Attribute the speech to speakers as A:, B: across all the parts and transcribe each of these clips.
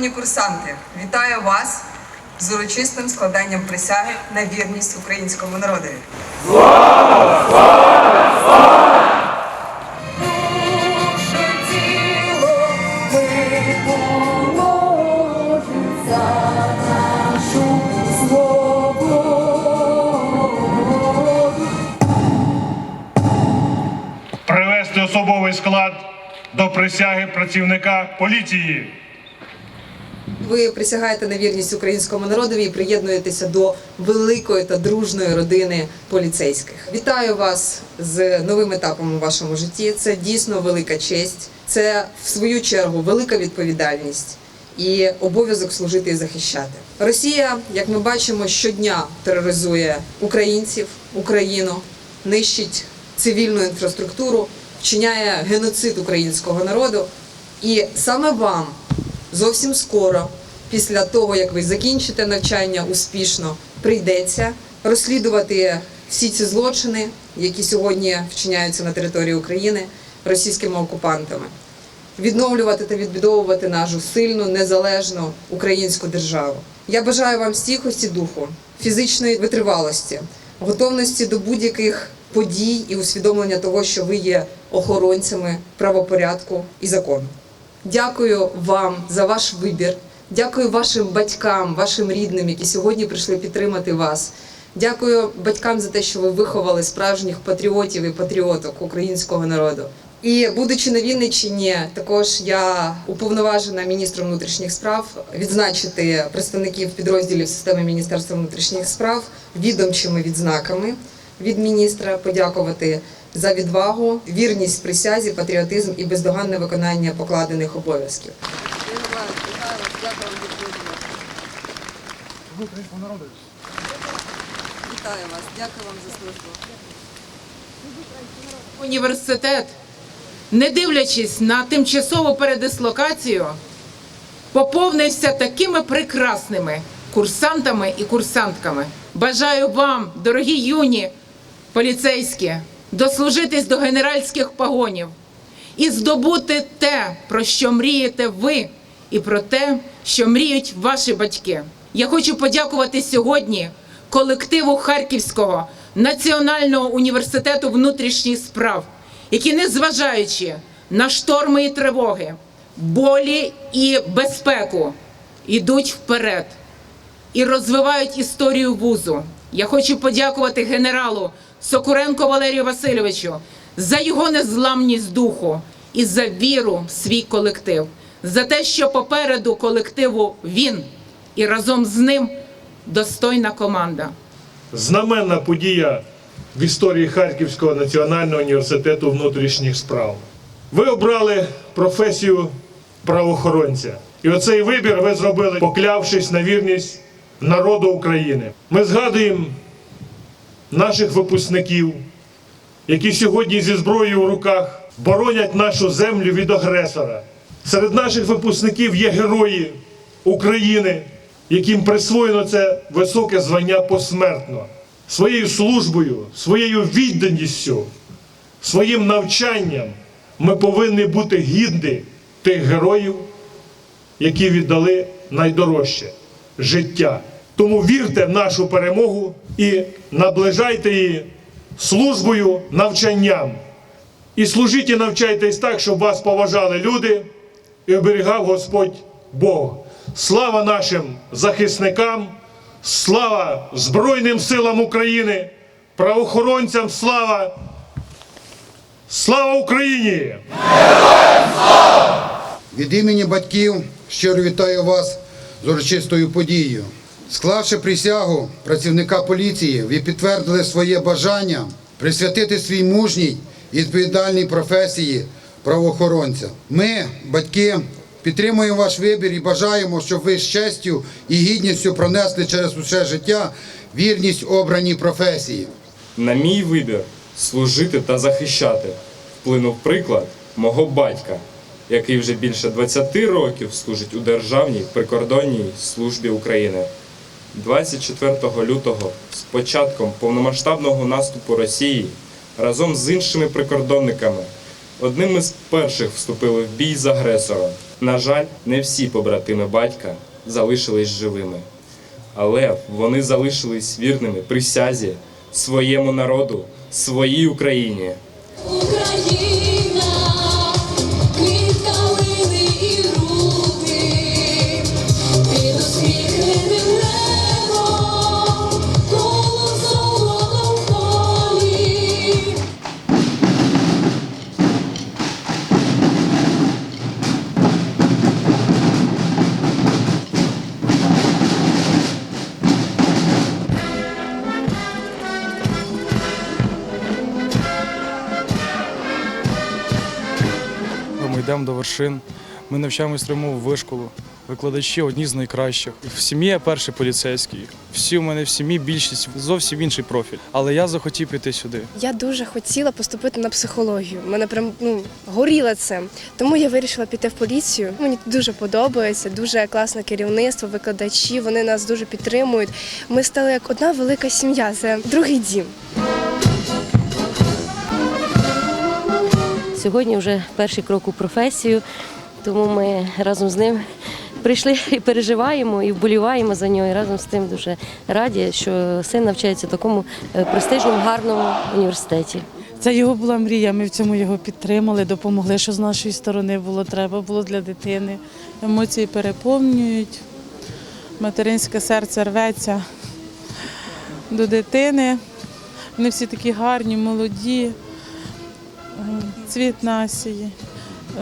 A: Шановні курсанти, вітаю вас з урочистим складанням присяги на вірність українському народові.
B: За нашу свободу.
C: Привести особовий склад до присяги працівника поліції.
D: Ви присягаєте на вірність українському народові і приєднуєтеся до великої та дружної родини поліцейських. Вітаю вас з новим етапом у вашому житті. Це дійсно велика честь, це в свою чергу велика відповідальність і обов'язок служити і захищати. Росія, як ми бачимо, щодня тероризує українців, Україну, нищить цивільну інфраструктуру, вчиняє геноцид українського народу. І саме вам зовсім скоро, після того як ви закінчите навчання успішно, прийдеться розслідувати всі ці злочини, які сьогодні вчиняються на території України російськими окупантами, відновлювати та відбудовувати нашу сильну незалежну українську державу. Я бажаю вам стійкості духу, фізичної витривалості, готовності до будь-яких подій і усвідомлення того, що ви є охоронцями правопорядку і закону. Дякую вам за ваш вибір. Дякую вашим батькам, вашим рідним, які сьогодні прийшли підтримати вас. Дякую батькам за те, що ви виховали справжніх патріотів і патріоток українського народу. І будучи на Вінниччині, також я уповноважена міністром внутрішніх справ відзначити представників підрозділів системи Міністерства внутрішніх справ відомчими відзнаками від міністра, подякувати за відвагу, вірність присязі, патріотизм і бездоганне виконання покладених обов'язків. Вітаю вас, дякую вам за службу.
E: Університет, не дивлячись на тимчасову передислокацію, поповнився такими прекрасними курсантами і курсантками. Бажаю вам, дорогі юні поліцейські, дослужитись до генеральських погонів і здобути те, про що мрієте ви, і про те, що мріють ваші батьки. Я хочу подякувати сьогодні колективу Харківського національного університету внутрішніх справ, які, незважаючи на шторми і тривоги, болі і безпеку, йдуть вперед і розвивають історію вузу. Я хочу подякувати генералу Сокуренко Валерію Васильовичу за його незламність духу і за віру в свій колектив, за те, що попереду колективу він і разом з ним достойна команда.
C: Знаменна подія в історії Харківського національного університету внутрішніх справ. Ви обрали професію правоохоронця. І оцей вибір ви зробили, поклявшись на вірність народу України. Ми згадуємо наших випускників, які сьогодні зі зброєю в руках боронять нашу землю від агресора. Серед наших випускників є герої України, яким присвоєно це високе звання посмертно. Своєю службою, своєю відданістю, своїм навчанням ми повинні бути гідні тих героїв, які віддали найдорожче життя. Тому вірте в нашу перемогу і наближайте її службою, навчанням. І служіть і навчайтесь так, щоб вас поважали люди і оберігав Господь Бог. Слава нашим захисникам, слава Збройним силам України, правоохоронцям, слава! Слава Україні!
F: Від імені батьків щиро вітаю вас з урочистою подією. Склавши присягу працівника поліції, ви підтвердили своє бажання присвятити свій мужній і відповідальній професії правоохоронця. Ми, батьки, підтримуємо ваш вибір і бажаємо, щоб ви з честю і гідністю пронесли через усе життя вірність обраній професії.
G: На мій вибір служити та захищати вплинув приклад мого батька, який вже більше 20 років служить у Державній прикордонній службі України. 24 лютого з початком повномасштабного наступу Росії разом з іншими прикордонниками одним із перших вступили в бій з агресором. На жаль, не всі побратими батька залишились живими, але вони залишились вірними присязі своєму народу, своїй Україні.
B: Україна,
H: йдемо до вершин. Ми навчаємось в вишколу. Викладачі одні з найкращих. В сім'ї я перший поліцейський. Всі у мене в сім'ї більшість зовсім інший профіль. Але я захотів піти сюди.
I: Я дуже хотіла поступити на психологію. Мене прям ну горіла цим. Тому я вирішила піти в поліцію. Мені дуже подобається, дуже класне керівництво, викладачі. Вони нас дуже підтримують. Ми стали як одна велика сім'я. Це другий дім.
J: Сьогодні вже перший крок у професію, тому ми разом з ним прийшли і переживаємо, і вболіваємо за нього. І разом з тим дуже раді, що син навчається в такому е, престижному, гарному університеті.
K: Це його була мрія. Ми в цьому його підтримали, допомогли, що з нашої сторони було треба було для дитини. Емоції переповнюють, материнське серце рветься до дитини. Вони всі такі гарні, молоді, цвіт насії.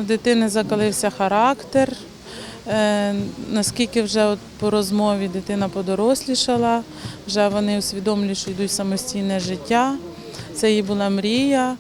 K: У дитини закалився характер. Е, Наскільки вже по розмові дитина подорослішала, вже вони усвідомлюють, що йдуть самостійне життя. Це її була мрія.